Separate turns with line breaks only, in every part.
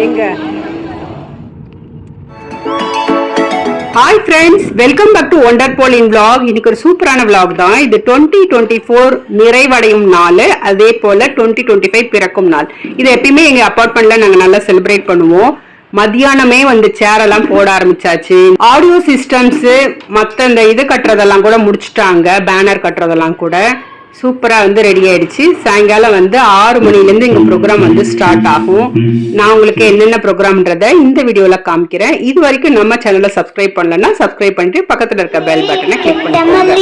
எங்க? Hi friends welcome back to wonder போலின் vlog இன்னைக்கு ஒரு சூப்பரான விளாக் தான். இது டுவெண்ட்டி டுவெண்ட்டி ஃபோர் நிறைவடையும் நாள். அதே போல் டுவெண்ட்டி டுவெண்ட்டி ஃபைவ் பிறக்கும் நாள். இது எப்பயுமே எங்கள் அப்பார்ட்மெண்ட்டில் நாங்கள் நல்லா செலிப்ரேட் பண்ணுவோம். மத்தியானமே வந்து சேரெல்லாம் போட ஆரம்பிச்சாச்சு. ஆடியோ சிஸ்டம்ஸு மற்ற இந்த இது கட்டுறதெல்லாம் கூட முடிச்சிட்டாங்க. பேனர் கட்டுறதெல்லாம் கூட. சூப்பராக வந்து ரெடி ஆயிடுச்சு. சாயங்காலம் வந்து ஆறு மணிலேருந்து எங்கள் ப்ரோக்ராம் வந்து ஸ்டார்ட் ஆகும். நான் உங்களுக்கு என்னென்ன ப்ரோக்ராம்ன்றதை இந்த வீடியோவில் காமிக்கிறேன். இது வரைக்கும் நம்ம சேனலை சப்ஸ்கிரைப் பண்ணலன்னா சப்ஸ்கிரைப் பண்ணிட்டு பக்கத்தில் இருக்க பெல் பட்டனை கிளிக்
பண்ணுங்க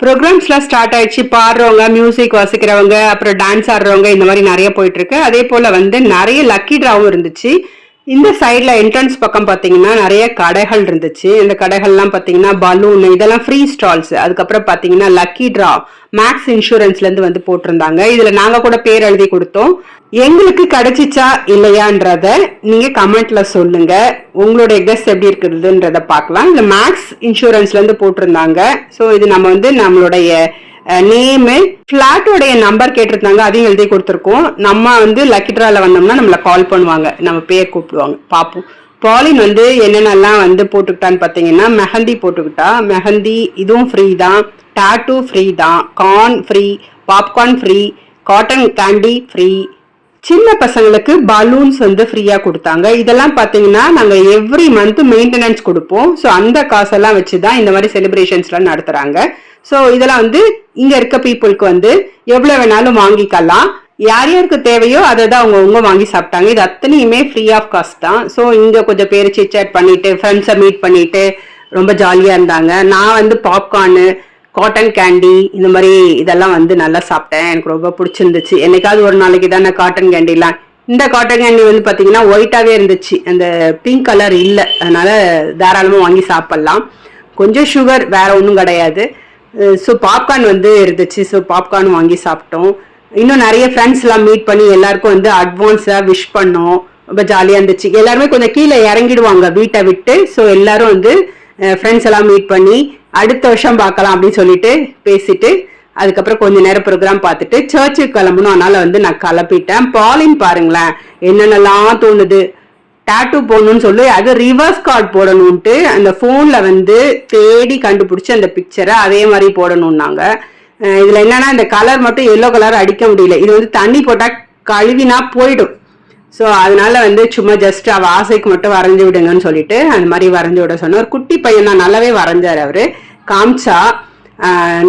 ப்ரோக்ராம்ஸ்லாம் ஸ்டார்ட் ஆயிடுச்சு. பாடுறவங்க மியூசிக் வாசிக்கிறவங்க அப்புறம் டான்ஸ் ஆடுறவங்க இந்த மாதிரி நிறைய போயிட்டுருக்கு அதே போல் வந்து நிறைய லக்கி ட்ராவும் இருந்துச்சு. இந்த சைடில் என்ட்ரன்ஸ் பக்கம் பார்த்தீங்கன்னா நிறைய கடைகள் இருந்துச்சு. இந்த கடைகள்லாம் பார்த்தீங்கன்னா பலூன் இதெல்லாம் ஃப்ரீ ஸ்டால்ஸ் அதுக்கப்புறம் பார்த்தீங்கன்னா லக்கி ட்ரா மேக்ஸ் இன்சூரன்ஸ்லேருந்து வந்து போட்டிருந்தாங்க. இதில் நாங்கள் கூட பேர் எழுதி கொடுத்தோம். எங்களுக்கு கிடைச்சிச்சா இல்லையான்றத நீங்கள் கமெண்ட்ல சொல்லுங்க. உங்களுடைய கெஸ் எப்படி இருக்குதுன்றத பார்க்கலாம். இந்த மேக்ஸ் இன்சூரன்ஸ்லேருந்து போட்டிருந்தாங்க. ஸோ இது நம்ம வந்து நம்மளுடைய நேமு ஃப்ளாட்டோடைய நம்பர் கேட்டிருந்தாங்க அதையும் எழுதி கொடுத்துருக்கோம். நம்ம வந்து லக்கிட்ரால வந்தோம்னா நம்மளை கால் பண்ணுவாங்க. நம்ம பேர் கூப்பிடுவாங்க. பார்ப்போம் பாலின் வந்து என்னென்னலாம் வந்து போட்டுக்கிட்டான்னு பார்த்தீங்கன்னா மெஹந்தி போட்டுக்கிட்டா மெஹந்தி இதுவும் ஃப்ரீ தான். டாட்டூ ஃப்ரீ தான். Corn free popcorn free cotton candy free சின்ன பசங்களுக்கு பலூன்ஸ் வந்து ஃப்ரீயாக கொடுத்தாங்க. இதெல்லாம் பார்த்தீங்கன்னா நாங்கள் எவ்ரி மந்த் மெயின்டெனன்ஸ் கொடுப்போம். ஸோ அந்த காசெல்லாம் வச்சு தான் இந்த மாதிரி செலிப்ரேஷன்ஸ்லாம் நடத்துகிறாங்க ஸோ இதெல்லாம் வந்து இங்க இருக்க பீப்புளுக்கு வந்து எவ்வளவு வேணாலும் வாங்கிக்கலாம். யார் யாருக்கு தேவையோ அதை தான் அவங்க அவங்க வாங்கி சாப்பிட்டாங்க. இது அத்தனையுமே ஃப்ரீ ஆஃப் காஸ்ட் தான். ஸோ இங்கே கொஞ்சம் பேர் சிட் பண்ணிட்டு ஃப்ரெண்ட்ஸை மீட் பண்ணிட்டு ரொம்ப ஜாலியாக இருந்தாங்க. நான் வந்து பாப்கார்னு காட்டன் கேண்டி இந்த மாதிரி இதெல்லாம் வந்து நல்லா சாப்பிட்டேன். எனக்கு ரொம்ப பிடிச்சிருந்துச்சு. என்னைக்காவது ஒரு நாளைக்கு தானே காட்டன் கேண்டிலாம் இந்த காட்டன் கேண்டி வந்து பார்த்தீங்கன்னா ஒயிட்டாகவே இருந்துச்சு. அந்த பிங்க் கலர் இல்லை. அதனால தாராளமாக வாங்கி சாப்பிட்லாம். கொஞ்சம் சுகர் வேற ஒன்றும் கிடையாது. ஸோ பாப்கார்ன் வந்து இருந்துச்சு. ஸோ பாப்கார்ன் வாங்கி சாப்பிட்டோம். இன்னும் நிறைய ஃப்ரெண்ட்ஸ் எல்லாம் மீட் பண்ணி எல்லாருக்கும் வந்து அட்வான்ஸாக விஷ் பண்ணோம். ரொம்ப ஜாலியாக இருந்துச்சு. எல்லாருமே கொஞ்சம் கீழே இறங்கிடுவாங்க. வீட்டை விட்டு. ஸோ எல்லாரும் வந்து ஃப்ரெண்ட்ஸ் எல்லாம் மீட் பண்ணி அடுத்த வருஷம் பார்க்கலாம் அப்படின்னு சொல்லிட்டு பேசிட்டு அதுக்கப்புறம் கொஞ்ச நேரம் ப்ரோக்ராம் பார்த்துட்டு சர்ச்சுக்கு கிளம்பணும். அதனால வந்து நான் கிளப்பிட்டேன் பாலின் பாருங்களேன். என்னென்னலாம் தோணுது. டாட்டூ போடணும்னு சொல்லி அது ரிவர்ஸ் கார்டு போடணும்ட்டு அந்த ஃபோனில் வந்து தேடி கண்டுபிடிச்சி அந்த பிக்சரை அதே மாதிரி போடணும்னாங்க. இதில் என்னென்னா என்னன்னா இந்த கலர் மட்டும் எல்லோ கலர் அடிக்க முடியல. இது வந்து தண்ணி போட்டால் கழுவினா போயிடும். ஸோ அதனால வந்து சும்மா ஜஸ்ட் அவ ஆசைக்கு மட்டும் வரைஞ்சு விடுங்கன்னு சொல்லிட்டு அந்த மாதிரி வரைஞ்சி விட சொன்னேன் ஒரு குட்டி பையன் தான் நல்லாவே வரைஞ்சார் அவர். காமிச்சா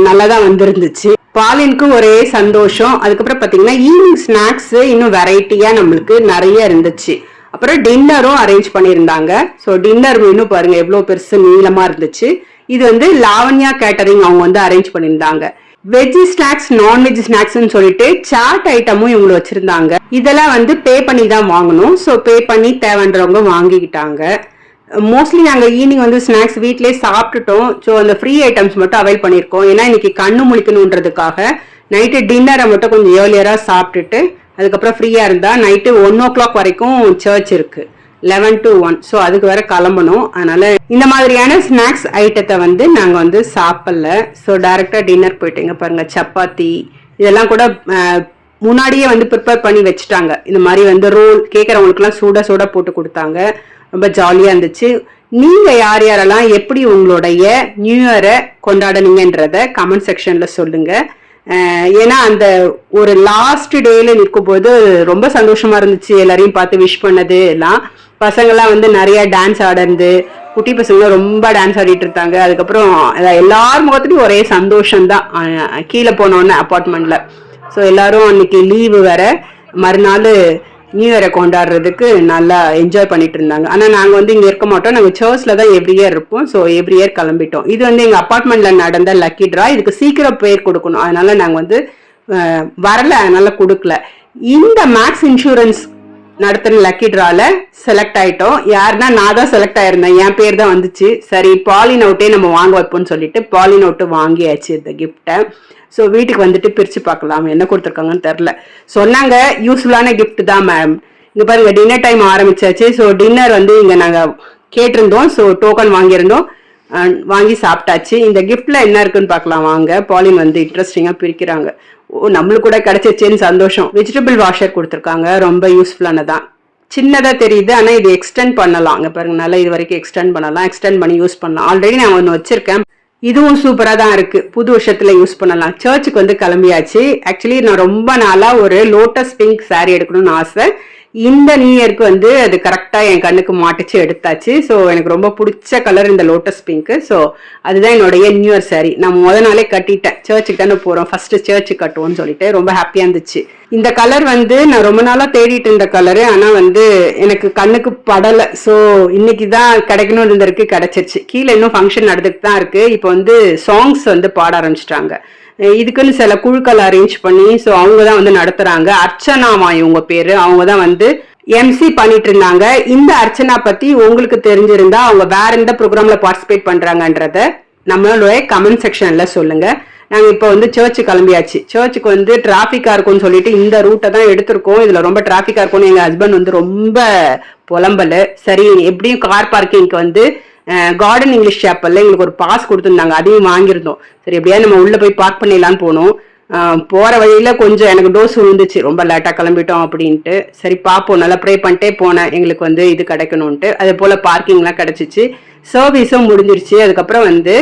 நல்லா தான் வந்திருந்துச்சு. பாலினுக்கு ஒரே சந்தோஷம். அதுக்கப்புறம் பார்த்தீங்கன்னா ஈவினிங் ஸ்நாக்ஸ் இன்னும் வெரைட்டியாக நம்மளுக்கு நிறைய இருந்துச்சு. அப்புறம் டின்னரும் அரேஞ்ச் பண்ணியிருந்தாங்க. ஸோ டின்னர் மெனு பாருங்க எவ்வளோ பெருசு நீளமாக இருந்துச்சு. இது வந்து லாவண்யா கேட்டரிங் அவங்க வந்து அரேஞ்ச் பண்ணியிருந்தாங்க. வெஜ் ஸ்நாக்ஸ் நான்வெஜ் ஸ்நாக்ஸ்னு சொல்லிட்டு சாட் ஐட்டமும் இவங்க வச்சிருந்தாங்க. இதெல்லாம் வந்து பே பண்ணி தான் வாங்கணும். ஸோ பே பண்ணி தேவைன்றவங்க வாங்கிக்கிட்டாங்க. மோஸ்ட்லி நாங்கள் ஈவினிங் வந்து ஸ்நாக்ஸ் வீட்டிலே சாப்பிட்டுட்டோம். ஸோ அந்த ஃப்ரீ ஐட்டம்ஸ் மட்டும் அவைல் பண்ணியிருக்கோம். ஏன்னா இன்னைக்கு கண்ணு முழிக்கணுன்றதுக்காக நைட்டு டின்னரை மட்டும் கொஞ்சம் ஏர்லியராக சாப்பிட்டுட்டு அதுக்கப்புறம் ஃப்ரீயாக இருந்தால் நைட்டு ஒன் ஓ கிளாக் வரைக்கும் சர்ச் இருக்கு. லெவன் டு ஒன் ஸோ அதுக்கு வேற கிளம்பணும். அதனால இந்த மாதிரியான ஸ்நாக்ஸ் ஐட்டத்தை வந்து நாங்கள் வந்து சாப்பிடல. ஸோ டைரெக்டாக டின்னர் போயிட்டீங்க பாருங்க சப்பாத்தி. இதெல்லாம் கூட முன்னாடியே வந்து ப்ரிப்பேர் பண்ணி வச்சுட்டாங்க. இந்த மாதிரி வந்து ரோல் கேட்குறவங்களுக்குலாம் சூடாக சூடாக போட்டு கொடுத்தாங்க. ரொம்ப ஜாலியாக இருந்துச்சு. நீங்கள் யார் யாரெல்லாம் எப்படி உங்களுடைய நியூ இயரை கொண்டாடுனீங்கன்றத கமெண்ட் செக்ஷனில் சொல்லுங்கள் ஏன்னா அந்த ஒரு லாஸ்ட் டேல நிற்கும் போது ரொம்ப சந்தோஷமா இருந்துச்சு. எல்லாரையும் பார்த்து விஷ் பண்ணது எல்லாம். பசங்கள்லாம் வந்து நிறைய டான்ஸ் ஆடந்து குட்டி பசங்க ரொம்ப டான்ஸ் ஆடிட்டு இருந்தாங்க. அதுக்கப்புறம் எல்லார் முகத்துலயும் ஒரே சந்தோஷம் தான் கீழே போனோன்னு அப்பார்ட்மெண்ட்ல ஸோ எல்லாரும் அன்னைக்கு லீவு வேற. மறுநாள் நியூ இயரை கொண்டாடுறதுக்கு நல்லா என்ஜாய் பண்ணிட்டு இருந்தாங்க ஆனால் நாங்கள் வந்து இங்கே இருக்க மாட்டோம். நாங்கள் சர்ச்சில் தான் எவ்ரி இயர் இருப்போம். ஸோ எவ்ரி இயர் கிளம்பிட்டோம். இது வந்து எங்கள் அப்பார்ட்மெண்ட்டில் நடந்த லக்கி ட்ரா இதுக்கு சீக்கிரம் பேர் கொடுக்கணும். அதனால நாங்கள் வந்து வரல. அதனால கொடுக்கல. இந்த மேக்ஸ் இன்சூரன்ஸ் நடத்துன லக்கி ட்ரால செலக்ட் ஆயிட்டோம். யாருன்னா நான் தான் செலக்ட் ஆயிருந்தேன். என் பேர் தான் வந்துச்சு. சரி பாலின் அவுட்டே நம்ம வாங்க வைப்போம்னு சொல்லிட்டு பாலின் அவுட்டு வாங்கியாச்சு இந்த கிஃப்ட்டை ஸோ வீட்டுக்கு வந்துட்டு பிரித்து பார்க்கலாம். என்ன கொடுத்துருக்காங்கன்னு தெரில சொன்னாங்க யூஸ்ஃபுல்லான கிஃப்ட் தான் மேம் இங்கே பாருங்க டின்னர் டைம் ஆரம்பிச்சாச்சு. ஸோ டின்னர் வந்து இங்கே நாங்கள் கேட்டிருந்தோம். ஸோ டோக்கன் வாங்கியிருந்தோம். வாங்கி சாப்பிட்டாச்சு. இந்த கிஃப்டில் என்ன இருக்குன்னு பார்க்கலாம். வாங்க. பாலின் வந்து இன்ட்ரெஸ்டிங்காக பிரிக்கிறாங்க. ஓ நம்மளுக்கு கூட கிடச்சிச்சேன்னு சந்தோஷம். வெஜிடபிள் வாஷர் கொடுத்துருக்காங்க. ரொம்ப யூஸ்ஃபுல்லானதான் சின்னதாக தெரியுது ஆனால் இது எக்ஸ்டெண்ட் பண்ணலாம். அங்கே பாருங்க நல்லா இது வரைக்கும் எக்ஸ்டெண்ட் பண்ணலாம். எக்ஸ்டெண்ட் பண்ணி யூஸ் பண்ணலாம். ஆல்ரெடி நான் ஒன்று வச்சுருக்கேன். இதுவும் சூப்பராக தான் இருக்கு. புது வருஷத்துல யூஸ் பண்ணலாம். சர்ச்சுக்கு வந்து கிளம்பியாச்சு. ஆக்சுவலி நான் ரொம்ப நாளா ஒரு லோட்டஸ் பிங்க் saree எடுக்கணும்னு ஆசை. இந்த நியூ இயர்க்கு வந்து அது கரெக்டாக என் கண்ணுக்கு மாட்டிச்சு எடுத்தாச்சு. ஸோ எனக்கு ரொம்ப பிடிச்ச கலர் இந்த லோட்டஸ் பிங்க்கு ஸோ அதுதான் என்னுடைய நியூ இயர் saree. நான் முத நாளே கட்டிட்டேன். சர்ச்சுக்கு தானே போகிறோம் ஃபர்ஸ்ட் சர்ச்சுக்கு கட்டுவோம்னு சொல்லிட்டு ரொம்ப ஹாப்பியாக இருந்துச்சு. இந்த கலர் வந்து நான் ரொம்ப நாளா தேடிட்டு இருந்த கலரு ஆனா வந்து எனக்கு கண்ணுக்கு படல. ஸோ இன்னைக்கு தான் கிடைக்கணும் இருந்திருக்கு கிடைச்சிருச்சு. கீழே இன்னும் ஃபங்க்ஷன் நடந்துட்டு தான் இருக்கு. இப்போ வந்து சாங்ஸ் வந்து பாட ஆரம்பிச்சிட்டாங்க. இதுக்குன்னு சில குழுக்கள் அரேஞ்ச் பண்ணி ஸோ அவங்க தான் வந்து நடத்துறாங்க. அர்ச்சனாமா இவங்க பேரு. அவங்க தான் வந்து எம்சி பண்ணிட்டு இருந்தாங்க. இந்த அர்ச்சனா பத்தி உங்களுக்கு தெரிஞ்சிருந்தா அவங்க வேற எந்த ப்ரோக்ராம்ல பார்ட்டிசிபேட் பண்ணுறாங்கன்றத நம்மளுடைய கமெண்ட் செக்ஷன்ல சொல்லுங்க. நாங்க இப்போ வந்து சர்ச்சு கிளம்பியாச்சு. சர்ச்சுக்கு வந்து டிராஃபிக்கா இருக்கும்னு சொல்லிட்டு இந்த ரூட்டை தான் எடுத்திருக்கோம். இதுல ரொம்ப டிராஃபிக்கா இருக்கும்னு எங்க ஹஸ்பண்ட் வந்து ரொம்ப புலம்பல். சரி எப்படியும் கார் பார்க்கிங்க்கு வந்து கார்டன் இங்கிலீஷ் சாப்பல்ல எங்களுக்கு ஒரு பாஸ் கொடுத்துருந்தாங்க. அதையும் வாங்கியிருந்தோம். சரி எப்படியாவது நம்ம உள்ள போய் பார்க் பண்ணிடலான்னு போனோம். போகிற வழியில் கொஞ்சம் எனக்கு டோஸ் விழுந்துச்சு ரொம்ப லேட்டாக கிளம்பிட்டோம் அப்படின்ட்டு. சரி பார்ப்போம் நல்லா ப்ரே பண்ணிட்டே போனேன். எங்களுக்கு வந்து இது கிடைக்கணுன்ட்டு அதே போல் பார்க்கிங்லாம் கிடச்சிச்சு. சர்வீஸும் முடிஞ்சிருச்சு. அதுக்கப்புறம் வந்து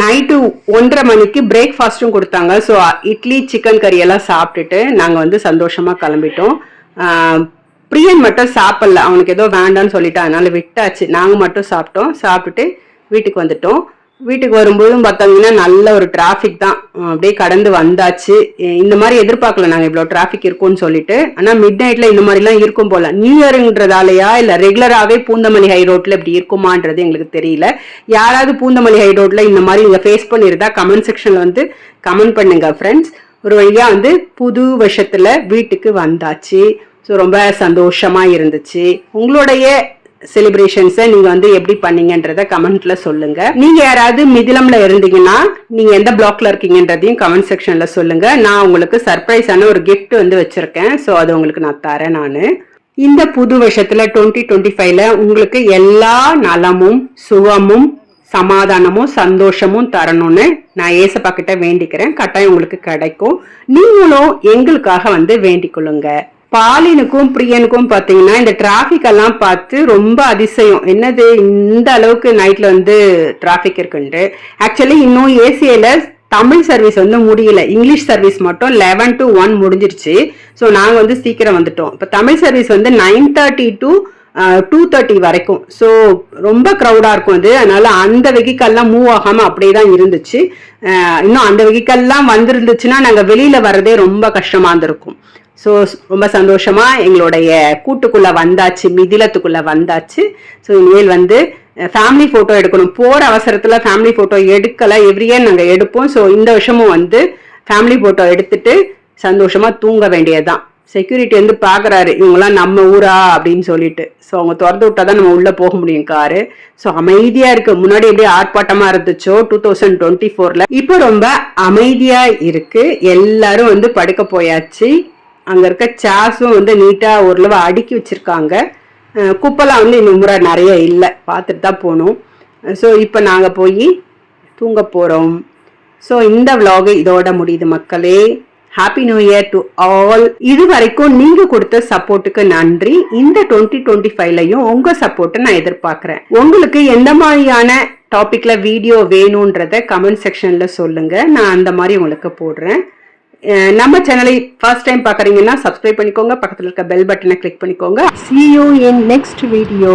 நைட்டு ஒன்றரை மணிக்கு பிரேக்ஃபாஸ்ட்டும் கொடுத்தாங்க. ஸோ இட்லி சிக்கன் கறி எல்லாம் சாப்பிட்டுட்டு நாங்கள் வந்து சந்தோஷமாக கிளம்பிட்டோம். பிரியன் மட்டும் சாப்பிடல. அவனுக்கு ஏதோ வேண்டாம்னு சொல்லிட்டு அதனால விட்டாச்சு. நாங்கள் மட்டும் சாப்பிட்டோம். சாப்பிட்டுட்டு வீட்டுக்கு வந்துட்டோம். வீட்டுக்கு வரும்போதும் பார்த்தீங்கன்னா நல்ல ஒரு டிராஃபிக் தான். அப்படியே கடந்து வந்தாச்சு. இந்த மாதிரி எதிர்பார்க்கல நாங்கள் இவ்வளோ டிராஃபிக் இருக்கும்னு சொல்லிட்டு. ஆனால் மிட் நைட்ல இந்த மாதிரிலாம் இருக்கும் போல. நியூ இயருங்கிறதாலையா இல்லை ரெகுலராகவே பூந்தமல்லி ஹை ரோட்ல இப்படி இருக்குமான்றது எங்களுக்கு தெரியல. யாராவது பூந்தமல்லி ஹை ரோட்ல இந்த மாதிரி நீங்கள் ஃபேஸ் பண்ணியிருந்தா கமெண்ட் செக்ஷன்ல வந்து கமெண்ட் பண்ணுங்க ஃப்ரெண்ட்ஸ் ஒரு வழியாக வந்து புது வருஷத்துல வீட்டுக்கு வந்தாச்சு. ஸோ ரொம்ப சந்தோஷமா இருந்துச்சு. உங்களுடைய செலிப்ரேஷன்ஸை நீங்கள் வந்து எப்படி பண்ணீங்கன்றத கமெண்ட்ல சொல்லுங்க. நீங்கள் யாராவது மிதிலம்ல இருந்தீங்கன்னா நீங்கள் எந்த பிளாக்ல இருக்கீங்கன்றதையும் கமெண்ட் செக்ஷன்ல சொல்லுங்க. நான் உங்களுக்கு சர்ப்ரைஸான ஒரு கிஃப்ட் வந்து வச்சிருக்கேன். ஸோ அது உங்களுக்கு நான் தரேன் நான். இந்த புது வருஷத்துல டுவெண்ட்டி டுவெண்ட்டி ஃபைவ்ல உங்களுக்கு எல்லா நலமும் சுகமும் சமாதானமும் சந்தோஷமும் தரணும்னு நான் ஏசப்பா கிட்ட வேண்டிக்கிறேன். கட்டாயம் உங்களுக்கு கிடைக்கும். நீங்களும் எங்களுக்காக வந்து வேண்டிக் கொள்ளுங்க. பாலினுக்கும் பிரியனுக்கும் பார்த்தீங்கன்னா இந்த டிராஃபிக் எல்லாம் பார்த்து ரொம்ப அதிசயம். என்னது? இந்த அளவுக்கு நைட்ல வந்து டிராஃபிக் இருக்குன்ட்டு. ஆக்சுவலி இன்னும் ஏசியில தமிழ் சர்வீஸ் வந்து முடியல. இங்கிலீஷ் சர்வீஸ் மட்டும் லெவன் டு ஒன் முடிஞ்சிருச்சு. ஸோ நாங்கள் வந்து சீக்கிரம் வந்துட்டோம். இப்போ தமிழ் சர்வீஸ் வந்து nine thirty to two thirty வரைக்கும். ஸோ ரொம்ப க்ரௌடாக இருக்கும் அது. அதனால அந்த வெஹிக்கல்லாம் மூவ் ஆகாமல் அப்படியே தான் இருந்துச்சு. இன்னும் அந்த வெஹிக்கல்லாம் வந்திருந்துச்சுன்னா நாங்கள் வெளியில் வர்றதே ரொம்ப கஷ்டமாக இருந்திருக்கும். ஸோ ரொம்ப சந்தோஷமா எங்களுடைய கூட்டுக்குள்ள வந்தாச்சு மிதிலத்துக்குள்ள வந்தாச்சு. ஸோ இனிமேல் வந்து ஃபேமிலி ஃபோட்டோ எடுக்கணும். போகிற அவசரத்தில் ஃபேமிலி ஃபோட்டோ எடுக்கல. எவ்ரி இயர் நாங்கள் எடுப்போம். ஸோ இந்த வருஷமும் வந்து ஃபேமிலி ஃபோட்டோ எடுத்துட்டு சந்தோஷமா தூங்க வேண்டியதுதான். செக்யூரிட்டி வந்து பார்க்குறாரு இவங்கெல்லாம் நம்ம ஊரா அப்படின்னு சொல்லிட்டு. ஸோ அவங்க திறந்து விட்டா தான் நம்ம உள்ளே போக முடியும் காரு. ஸோ அமைதியாக இருக்கு. முன்னாடி எப்படியே ஆர்ப்பாட்டமாக இருந்துச்சோ டூ தௌசண்ட் டுவெண்ட்டி ஃபோரில் இப்போ ரொம்ப அமைதியாக இருக்கு. எல்லாரும் வந்து படுக்க போயாச்சு. அங்கே இருக்க சேர்ஸும் வந்து நீட்டாக ஓரளவு அடுக்கி வச்சுருக்காங்க. குப்பெல்லாம் வந்து இந்த முறை நிறைய இல்லை. பார்த்துட்டு தான் போகணும். ஸோ இப்போ நாங்கள் போய் தூங்க போகிறோம் ஸோ இந்த விலாகு இதோட முடியுது மக்களே. Happy new year to all இது வரைக்கும் நீங்கள் கொடுத்த சப்போர்ட்டுக்கு நன்றி. இந்த டுவெண்ட்டி டுவெண்ட்டி ஃபைவ்லையும் உங்கள் சப்போர்ட்டை நான் எதிர்பார்க்குறேன். உங்களுக்கு எந்த மாதிரியான டாப்பிக்கில் வீடியோ வேணுன்றத கமெண்ட் செக்ஷனில் சொல்லுங்கள் நான் அந்த மாதிரி உங்களுக்கு போடுறேன். நம்ம சேனலை ஃபர்ஸ்ட் டைம் பார்க்குறீங்கன்னா சப்ஸ்கிரைப் பண்ணிக்கோங்க. பக்கத்தில் இருக்க பெல் பட்டனை கிளிக் பண்ணிக்கோங்க. See you in next video